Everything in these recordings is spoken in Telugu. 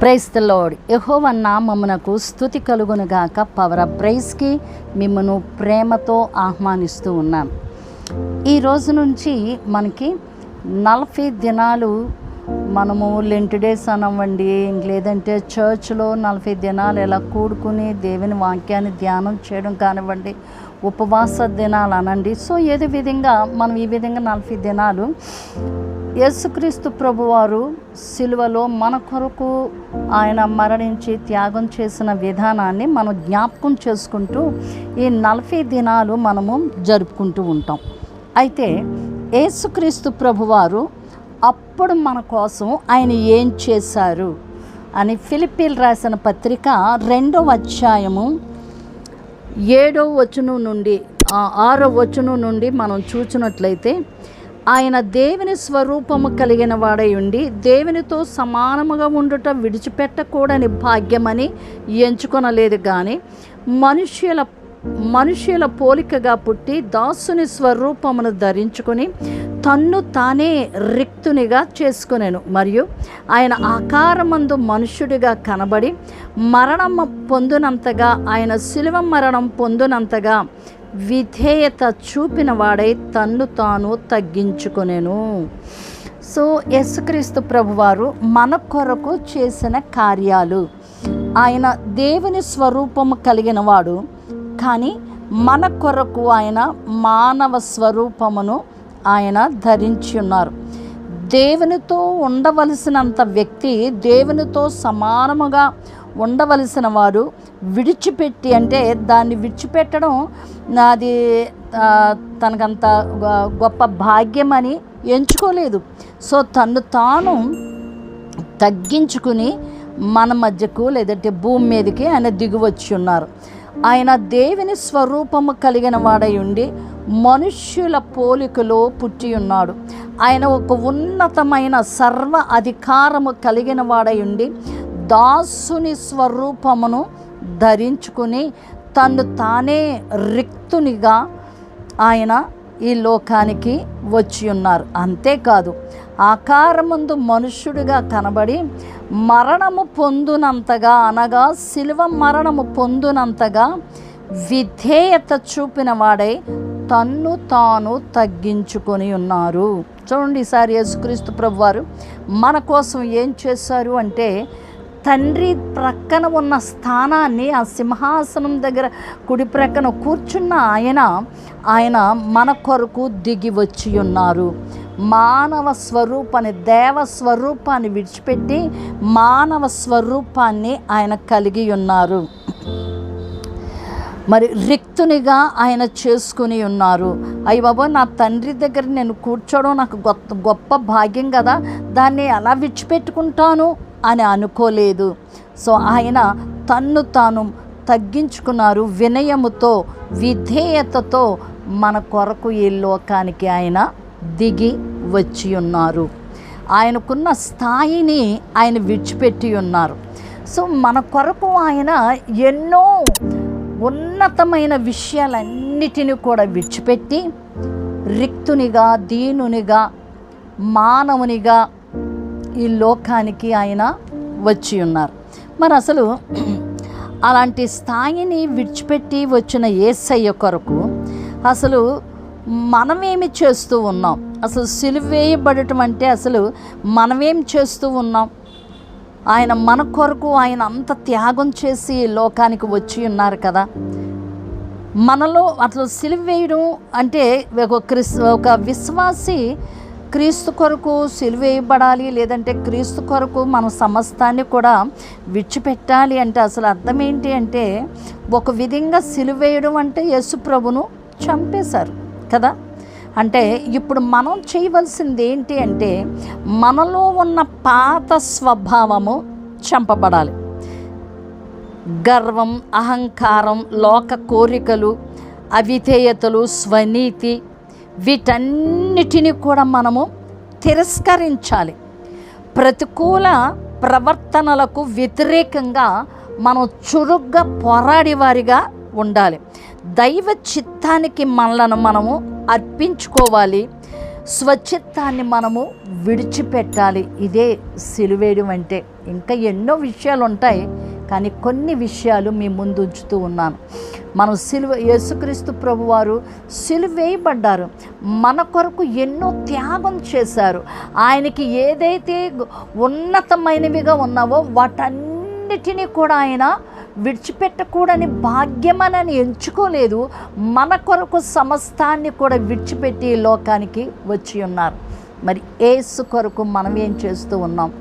ప్రైస్ ద లార్డ్ యెహోవా నామమునకు స్థుతి కలుగునుగాక పవర్ ఆఫ్ ప్రైజ్కి మిమ్మను ప్రేమతో ఆహ్వానిస్తూ ఉన్నాను ఈ రోజు నుంచి మనకి నలభై దినాలు మనము లెంట్ డేస్ అనవ్వండి లేదంటే చర్చ్లో నలభై దినాలు ఎలా కూడుకుని దేవుని వాక్యాన్ని ధ్యానం చేయడం కానివ్వండి. ఉపవాస దినాలు అనండి. సో ఏది విధంగా మనం ఈ విధంగా నలభై దినాలు యేసుక్రీస్తు ప్రభువారు సిలువలో మన కొరకు ఆయన మరణించి త్యాగం చేసిన విధానాన్ని మనం జ్ఞాపకం చేసుకుంటూ ఈ నలభై దినాలు మనము జరుపుకుంటూ ఉంటాం. అయితే యేసుక్రీస్తు ప్రభువారు అప్పుడు మన కోసం ఆయన ఏం చేశారు అని ఫిలిపీలు రాసిన పత్రిక రెండవ అధ్యాయము ఏడో వచనం నుండి ఆరో వచనం నుండి మనం చూచినట్లయితే ఆయన దేవుని స్వరూపము కలిగిన వాడై ఉండి దేవునితో సమానముగా ఉండుట విడిచిపెట్టకూడని భాగ్యమని ఎంచుకొనలేదు కానీ మనుష్యుల మనుష్యుల పోలికగా పుట్టి దాసుని స్వరూపమును ధరించుకొని తన్ను తానే రిక్తునిగా చేసుకునేను. మరియు ఆయన ఆకారమందు మనుష్యుడిగా కనబడి మరణం పొందునంతగా ఆయన శిలువ మరణం పొందునంతగా విధేయత చూపిన వాడై తన్ను తాను తగ్గించుకునేను. సో యేసుక్రీస్తు ప్రభువారు మన కొరకు చేసిన కార్యాలు. ఆయన దేవుని స్వరూపము కలిగిన వాడు కానీ మన కొరకు ఆయన మానవ స్వరూపమును ఆయన ధరించి ఉన్నారు దేవునితో ఉండవలసినంత వ్యక్తి దేవునితో సమానముగా ఉండవలసిన వారు విడిచిపెట్టి అంటే దాన్ని విడిచిపెట్టడం నాది తనకంత గొ- గొప్ప భాగ్యమని ఎంచుకోలేదు. సో తను తాను తగ్గించుకుని మన మధ్యకు లేదంటే భూమి మీదకి ఆయన దిగువచ్చి ఉన్నారు ఆయన దేవుని స్వరూపము కలిగిన వాడై ఉండి మనుష్యుల పోలికలో పుట్టి ఉన్నాడు. ఆయన ఒక ఉన్నతమైన సర్వ అధికారము కలిగిన వాడై ఉండి దాసుని స్వరూపమును ధరించుకుని తను తానే రిక్తునిగా ఆయన ఈ లోకానికి వచ్చి ఉన్నారు. అంతేకాదు ఆకారముందు మనుష్యుడిగా కనబడి మరణము పొందునంతగా అనగా శిలువ మరణము పొందునంతగా విధేయత చూపిన వాడై తన్ను తాను తగ్గించుకొని ఉన్నారు. చూడండి ఈసారి యేసుక్రీస్తు ప్రభువారు మన కోసం ఏం చేశారు అంటే తండ్రి ప్రక్కన ఉన్న స్థానాన్ని ఆ సింహాసనం దగ్గర కుడి ప్రక్కన కూర్చున్న ఆయన ఆయన మన కొరకు దిగి వచ్చి ఉన్నారు. మానవ స్వరూపాన్ని దేవ స్వరూపాన్ని విడిచిపెట్టి మానవ స్వరూపాన్ని ఆయన కలిగి ఉన్నారు. మరి రిక్తునిగా ఆయన చేసుకుని ఉన్నారు. అయ్యి బాబా నా తండ్రి దగ్గర నేను కూర్చోవడం నాకు గొప్ప గొప్ప భాగ్యం కదా. దాన్ని ఎలా విడిచిపెట్టుకుంటాను అని అనుకోలేదు. సో ఆయన తన్ను తాను తగ్గించుకున్నారు వినయముతో విధేయతతో మన కొరకు ఈ లోకానికి ఆయన దిగి వచ్చి ఉన్నారు. ఆయనకున్న స్థాయిని ఆయన విడిచిపెట్టి ఉన్నారు. సో మన కొరకు ఆయన ఎన్నో ఉన్నతమైన విషయాలన్నిటిని కూడా విడిచిపెట్టి రిక్తునిగా దీనునిగా మానవునిగా ఈ లోకానికి ఆయన వచ్చి ఉన్నారు. మరి అసలు అలాంటి స్థాయిని విడిచిపెట్టి వచ్చిన ఏసయ్య కొరకు అసలు మనమేమి చేస్తూ ఉన్నాం? అసలు సిలువేయబడటం అంటే అసలు మనమేం చేస్తూ ఉన్నాం? ఆయన మన కొరకు ఆయన అంత త్యాగం చేసి లోకానికి వచ్చి ఉన్నారు కదా. మనలో అసలు సిలువ వేయడం అంటే ఒక క్రిస్ ఒక విశ్వాసి క్రీస్తు కొరకు సిలువ వేయబడాలి లేదంటే క్రీస్తు కొరకు మన సమస్తాన్ని కూడా విడిచిపెట్టాలి అంటే అసలు అర్థం ఏంటి అంటే ఒక విధంగా సిలువ వేయడం అంటే యేసుప్రభును చంపేశారు. కదా? అంటే ఇప్పుడు మనం చేయవలసింది ఏంటి అంటే మనలో ఉన్న పాత స్వభావము చంపబడాలి. గర్వం అహంకారం లోక కోరికలు అవిధేయతలు స్వనీతి వీటన్నిటిని కూడా మనము తిరస్కరించాలి. ప్రతికూల ప్రవర్తనలకు వ్యతిరేకంగా మనం చురుగ్గా పోరాడేవారిగా ఉండాలి. దైవ చిత్తానికి మనలను మనము అర్పించుకోవాలి. స్వచ్ఛత్తాన్ని మనము విడిచిపెట్టాలి. ఇదే సిలువేయడం అంటే. ఇంకా ఎన్నో విషయాలు ఉంటాయి కానీ కొన్ని విషయాలు మీ ముందు ఉంచుతూ ఉన్నాను. మనం సిలువ యేసుక్రీస్తు ప్రభువారు సిలువేయబడ్డారు. మన కొరకు ఎన్నో త్యాగం చేశారు. ఆయనకి ఏదైతే ఉన్నతమైనవిగా ఉన్నావో వాటన్నిటినీ కూడా ఆయన విడిచిపెట్టకూడని భాగ్యమనని ఎంచుకోలేదు. మన కొరకు సమస్తాన్ని కూడా విడిచిపెట్టి లోకానికి వచ్చి ఉన్నారు. మరి ఏసు కొరకు మనం ఏం చేస్తూ ఉన్నాం?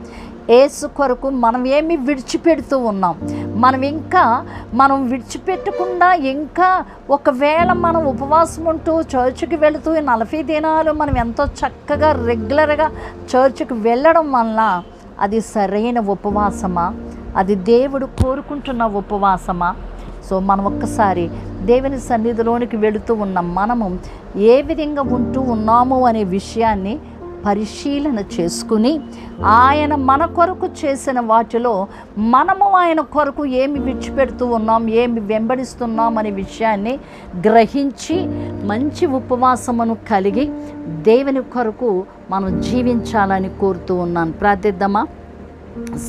ఏసు కొరకు మనం ఏమి విడిచిపెడుతూ ఉన్నాం? మనం ఇంకా మనం విడిచిపెట్టకుండా ఇంకా ఒకవేళ మనం ఉపవాసం ఉంటూ చర్చికి వెళుతూ నలభై దినాలు మనం ఎంతో చక్కగా రెగ్యులర్గా చర్చికి వెళ్ళడం వల్ల అది సరైన ఉపవాసమా? అది దేవుడు కోరుకుంటున్న ఉపవాసమా? సో మనం ఒక్కసారి దేవుని సన్నిధిలోనికి వెళుతూ ఉన్న మనము ఏ విధంగా ఉంటూ ఉన్నాము అనే విషయాన్ని పరిశీలన చేసుకుని ఆయన మన కొరకు చేసిన వాటిలో మనము ఆయన కొరకు ఏమి విడిచిపెడుతూ ఉన్నాం ఏమి వెంబడిస్తున్నాం అనే విషయాన్ని గ్రహించి మంచి ఉపవాసమును కలిగి దేవుని కొరకు మనం జీవించాలని కోరుతూ ఉన్నాను. ప్రార్థిద్దామా?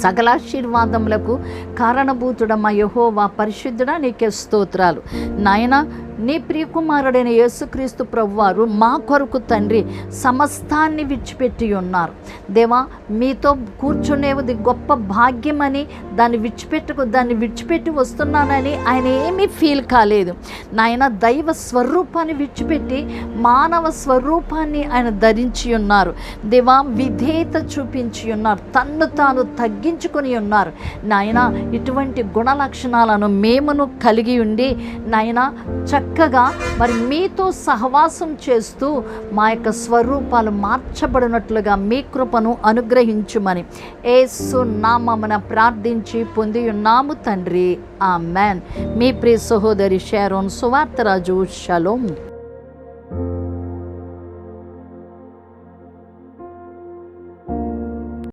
సకలాశీర్వాదములకు కారణభూతుడమ్మ యహోవా పరిశుద్ధుడా నీకే స్తోత్రాలు. నాయన నీ ప్రియకుమారుడైన యేసుక్రీస్తు ప్రభువారు మా కొరకు తండ్రి సమస్తాన్ని విడిచిపెట్టి ఉన్నారు. దేవా మీతో కూర్చునేది గొప్ప భాగ్యమని దాన్ని విడిచిపెట్టుకు దాన్ని విడిచిపెట్టి వస్తున్నానని ఆయన ఏమీ ఫీల్ కాలేదు. నాయన దైవ స్వరూపాన్ని విడిచిపెట్టి మానవ స్వరూపాన్ని ఆయన ధరించి ఉన్నారు. దేవా విధేయత చూపించి ఉన్నారు. తన్ను తాను తగ్గించుకొని ఉన్నారు. నాయన ఇటువంటి గుణ లక్షణాలను మేమును కలిగి ఉండి నాయన చక్కగా మరి మీతో సహవాసం చేస్తూ మా యొక్క స్వరూపాలు మార్చబడినట్లుగా మీ కృపను అనుగ్రహించుమని ఏసు నామమున ప్రార్థించి పొంది ఉన్నాము తండ్రి. ఆ మ్యాన్ మీ ప్రియ సహోదరి షారోన్ సువార్తరాజు షలోమ్